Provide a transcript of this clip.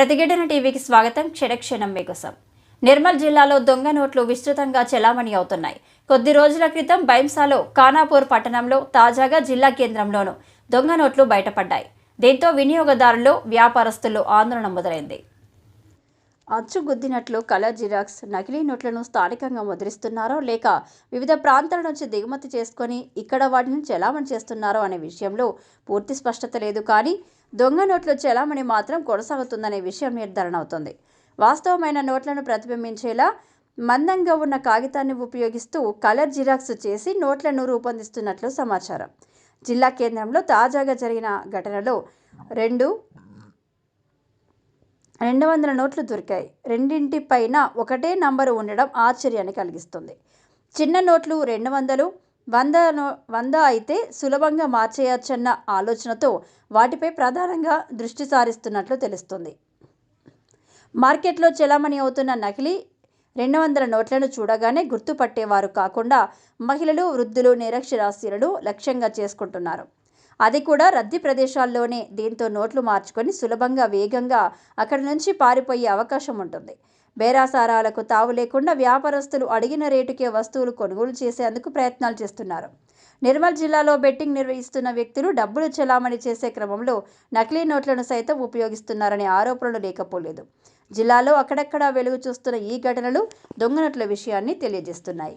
ప్రతిఘటన టీవీకి స్వాగతం. క్షణక్షణం మీకోసం. నిర్మల్ జిల్లాలో దొంగ నోట్లు విస్తృతంగా చెలామణి అవుతున్నాయి. కొద్ది రోజుల క్రితం బైంసాలో ఖానాపూర్ పట్టణంలో తాజాగా జిల్లా కేంద్రంలోనూ దొంగ నోట్లు బయటపడ్డాయి. దీంతో వినియోగదారులు వ్యాపారస్తుల్లో ఆందోళన మొదలైంది. అచ్చు గుద్దినట్లు కలర్ జిరాక్స్ నకిలీ నోట్లను స్థానికంగా ముద్రిస్తున్నారో లేక వివిధ ప్రాంతాల నుంచి దిగుమతి చేసుకొని ఇక్కడ వాటిని చెలామణి చేస్తున్నారో అనే విషయంలో పూర్తి స్పష్టత లేదు కానీ దొంగ నోట్ల చెలామణి మాత్రం కొనసాగుతుందనే విషయం నిర్ధారణ అవుతుంది. వాస్తవమైన నోట్లను ప్రతిబింబించేలా మందంగా ఉన్న కాగితాన్ని ఉపయోగిస్తూ కలర్ జిరాక్స్ చేసి నోట్లను రూపొందిస్తున్నట్లు సమాచారం. జిల్లా కేంద్రంలో తాజాగా జరిగిన ఘటనలో రెండు రెండు వందల నోట్లు దొరికాయి. రెండింటి పైన ఒకటే నంబరు ఉండడం ఆశ్చర్యాన్ని కలిగిస్తుంది. చిన్న నోట్లు రెండు వందలు వంద నో వంద అయితే సులభంగా మార్చేయచ్చన్న ఆలోచనతో వాటిపై ప్రధానంగా దృష్టి సారిస్తున్నట్లు తెలుస్తుంది. మార్కెట్లో చెలామణి అవుతున్న నకిలీ రెండు వందల నోట్లను చూడగానే గుర్తుపట్టేవారు కాకుండా మహిళలు వృద్ధులు నిరక్షరాస్యులను లక్ష్యంగా చేసుకుంటున్నారు. అది కూడా రద్దీ ప్రదేశాల్లోనే. దీంతో నోట్లు మార్చుకొని సులభంగా వేగంగా అక్కడి నుంచి పారిపోయే అవకాశం ఉంటుంది. బేరాసారాలకు తావు లేకుండా వ్యాపారస్తులు అడిగిన రేటుకే వస్తువులు కొనుగోలు చేసేందుకు ప్రయత్నాలు చేస్తున్నారు. నిర్మల్ జిల్లాలో బెట్టింగ్ నిర్వహిస్తున్న వ్యక్తులు డబ్బులు చెలామణి చేసే క్రమంలో నకిలీ నోట్లను సైతం ఉపయోగిస్తున్నారనే ఆరోపణలు లేకపోలేదు. జిల్లాలో అక్కడక్కడా వెలుగు చూస్తున్న ఈ ఘటనలు దొంగనట్ల విషయాన్ని తెలియజేస్తున్నాయి.